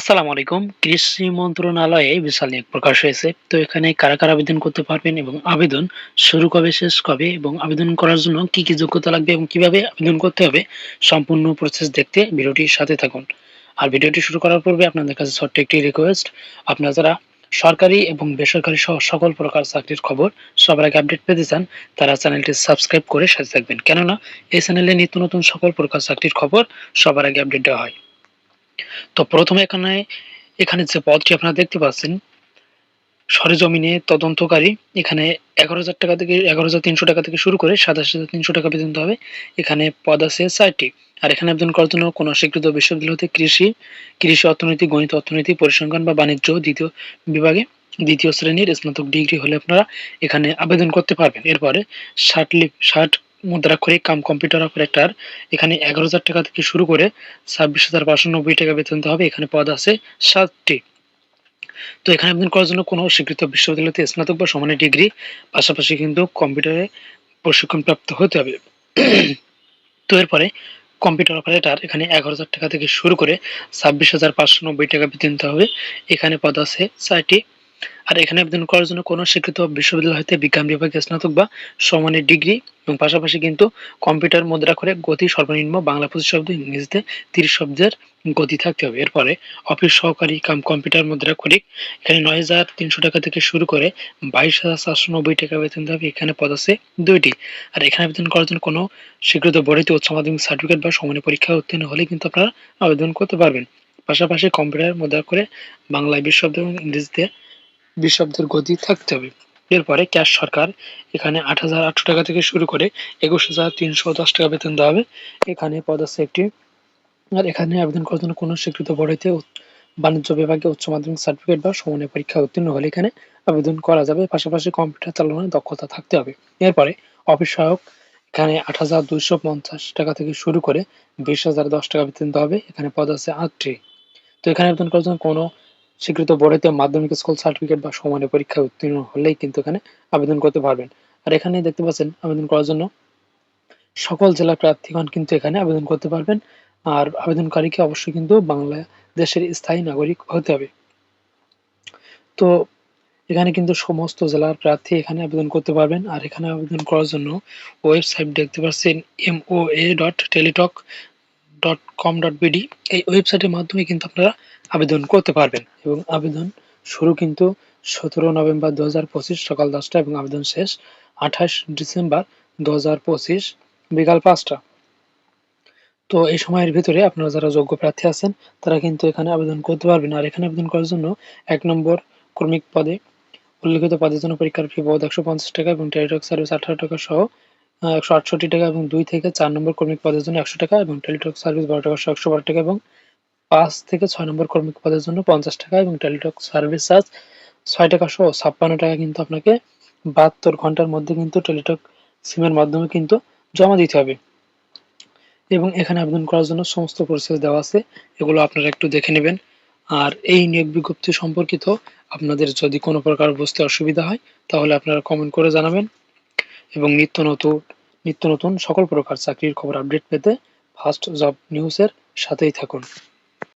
আসসালামু আলাইকুম। কৃষি মন্ত্রণালয়ে বিশাল নিয়োগ প্রকাশ হয়েছে। তো এখানে কারা কারা আবেদন করতে পারবেন এবং আবেদন শুরু কবে, শেষ কবে এবং আবেদন করার জন্য কি কি যোগ্যতা লাগবে এবং কীভাবে আবেদন করতে হবে সম্পূর্ণ প্রসেস দেখতে ভিডিওটির সাথে থাকুন। আর ভিডিওটি শুরু করার পূর্বে আপনাদের কাছে ছোট্ট একটি রিকোয়েস্ট আপনারা যারা সরকারি এবং বেসরকারি সহ সকল প্রকার চাকরির খবর সবার আগে আপডেট পেতে চান, তারা চ্যানেলটি সাবস্ক্রাইব করে সাথে থাকবেন। কেননা, এই চ্যানেলে নিত্য নতুন সকল প্রকার চাকরির খবর সবার আগে আপডেট দেওয়া হয়। তো প্রথমে এখানে এখানে যে পদটি আপনারা দেখতে পাচ্ছেন, সরেজমিনে তদন্তকারী, এখানে এগারো হাজার টাকা থেকে, এগারো হাজার তিনশো টাকা থেকে শুরু করে সাতাশ হাজার তিনশো টাকা পর্যন্ত হবে। এখানে পদ আছে চারটি। আর এখানে আবেদন করার জন্য কোনো স্বীকৃত বিশ্ববিদ্যালয় হতে কৃষি কৃষি অর্থনীতি, গণিত অর্থনীতি, পরিসংখ্যান বা বাণিজ্য দ্বিতীয় বিভাগে দ্বিতীয় শ্রেণির স্নাতক ডিগ্রি হলে আপনারা এখানে আবেদন করতে পারবেন। এরপরে ষাট ষাট মুদ্রাক্ষরিক কাম কম্পিউটার অপারেটর এখানে এগারো হাজার টাকা থেকে শুরু করে ছাব্বিশ হাজার পাঁচশো নব্বই টাকা বেতন হবে। এখানে পদ আছে সাতটি। তো এখানে আবেদন করার জন্য কোনো স্বীকৃত বিশ্ববিদ্যালয়তে স্নাতক বা সমানের ডিগ্রি, পাশাপাশি কিন্তু কম্পিউটারে প্রশিক্ষণ প্রাপ্ত হতে হবে। তো এরপরে কম্পিউটার অপারেটর এখানে এগারো হাজার টাকা থেকে শুরু করে ছাব্বিশ হাজার পাঁচশো নব্বই টাকা বেতন হবে। এখানে পদ আছে ছয়টি। আর এখানে আবেদন করার জন্য কোনো স্বীকৃত বিশ্ববিদ্যালয় হতে বিজ্ঞান বিভাগে স্নাতক বা সমানের ডিগ্রি এবং পাশাপাশি কিন্তু কম্পিউটার মুদ্রা করে গতি সর্বনিম্ন বাংলা পঁচিশ শব্দ, ইংরেজিতে তিরিশ শব্দের গতি থাকতে হবে। এরপরে অফিস সহকারী কাম কম্পিউটার মুদ্রা করে এখানে নয় হাজার তিনশো টাকা থেকে শুরু করে বাইশ হাজার চারশো নব্বই টাকা বেতন হবে। এখানে পদ আছে দুইটি। আর এখানে আবেদন করার জন্য কোনো স্বীকৃত বড়িতে উচ্চ মাধ্যমিক সার্টিফিকেট বা সমানের পরীক্ষা উত্তীর্ণ হলে কিন্তু আপনারা আবেদন করতে পারবেন। পাশাপাশি কম্পিউটার মুদ্রা করে বাংলায় বিশ শব্দ এবং ইংরেজিতে শব্দের গতি থাকতে হবে। এরপরে ক্যাশ সরকার এখানে আট হাজার আটশো টাকা থেকে শুরু করে একুশ হাজার তিনশো দশ টাকা বেতন দেওয়া হবে। এখানে পদ একটি আর এখানে আবেদন করার জন্য কোনো স্বীকৃত বড়িতে বাণিজ্য বিভাগে উচ্চ মাধ্যমিক সার্টিফিকেট বা সমানের পরীক্ষা উত্তীর্ণ হলে এখানে আবেদন করা যাবে। পাশাপাশি কম্পিউটার চালানোর দক্ষতা থাকতে হবে। এরপরে অফিস সহায়ক এখানে আট হাজার দুইশো পঞ্চাশ টাকা থেকে শুরু করে বিশ হাজার দশ টাকা বেতন দেওয়া হবে। এখানে পদ আছে আটটি। তো এখানে আবেদন করার জন্য কোনো স্বীকৃত বোর্ডেতে মাধ্যমিক স্কুল সার্টিফিকেট বা সমানের পরীক্ষায় উত্তীর্ণ হলেই কিন্তু এখানে আবেদন করতে পারবেন। আর এখানে দেখতে পাচ্ছেন আবেদন করার জন্য সকল জেলা প্রার্থীগণ কিন্তু এখানে আবেদন করতে পারবেন। আর আবেদনকারীকে অবশ্যই কিন্তু বাংলাদেশের স্থায়ী নাগরিক হতে হবে। তো এখানে কিন্তু সমস্ত জেলার প্রার্থী এখানে আবেদন করতে পারবেন। আর এখানে আবেদন করার জন্য ওয়েবসাইট দেখতে পাচ্ছেন M O A dot Teletalk dot com dot BD এই ওয়েবসাইটের মাধ্যমে কিন্তু আপনারা আবেদন করতে পারবেন এবং আবেদন শুরু কিন্তু সতেরো নভেম্বর দু হাজার পঁচিশ সকাল দশটা এবং আবেদন শেষ আঠাশ ডিসেম্বর দু হাজার পঁচিশ বিকাল পাঁচটা। তো এই সময়ের ভিতরে আপনারা যারা যোগ্য প্রার্থী আছেন, তারা কিন্তু এখানে আবেদন করতে পারবেন। আর এখানে আবেদন করার জন্য এক নম্বর কর্মিক পদে উল্লিখিত পদের জন্য পরীক্ষার ফি পদ একশো পঞ্চাশ টাকা এবং টেলিটক সার্ভিস আঠারো টাকা সহ একশো আটষট্টি টাকা এবং দুই থেকে চার নম্বর কর্মিক পদের জন্য একশো টাকা এবং টেলিটক সার্ভিস বারো টাকা, একশো বারো টাকা এবং পাঁচ থেকে ছয় নম্বর কর্মিক পদের জন্য পঞ্চাশ টাকা এবং টেলিটক সার্ভিস চার্জ ছয় টাকা সহ ছাপ্পান্ন টাকা কিন্তু আপনাকে বাহাত্তর ঘণ্টার মধ্যে কিন্তু টেলিটক সিমের মাধ্যমে কিন্তু জমা দিতে হবে। এবং এখানে আবেদন করার জন্য সমস্ত প্রসেস দেওয়া আছে, এগুলো আপনারা একটু দেখে নেবেন। আর এই নিয়োগ বিজ্ঞপ্তি সম্পর্কিত আপনাদের যদি কোনো প্রকার বুঝতে অসুবিধা হয়, তাহলে আপনারা কমেন্ট করে জানাবেন। এবং নিত্য নতুন নিত্য নতুন সকল প্রকার চাকরির খবর আপডেট পেতে ফার্স্ট জব নিউজের সাথেই থাকুন।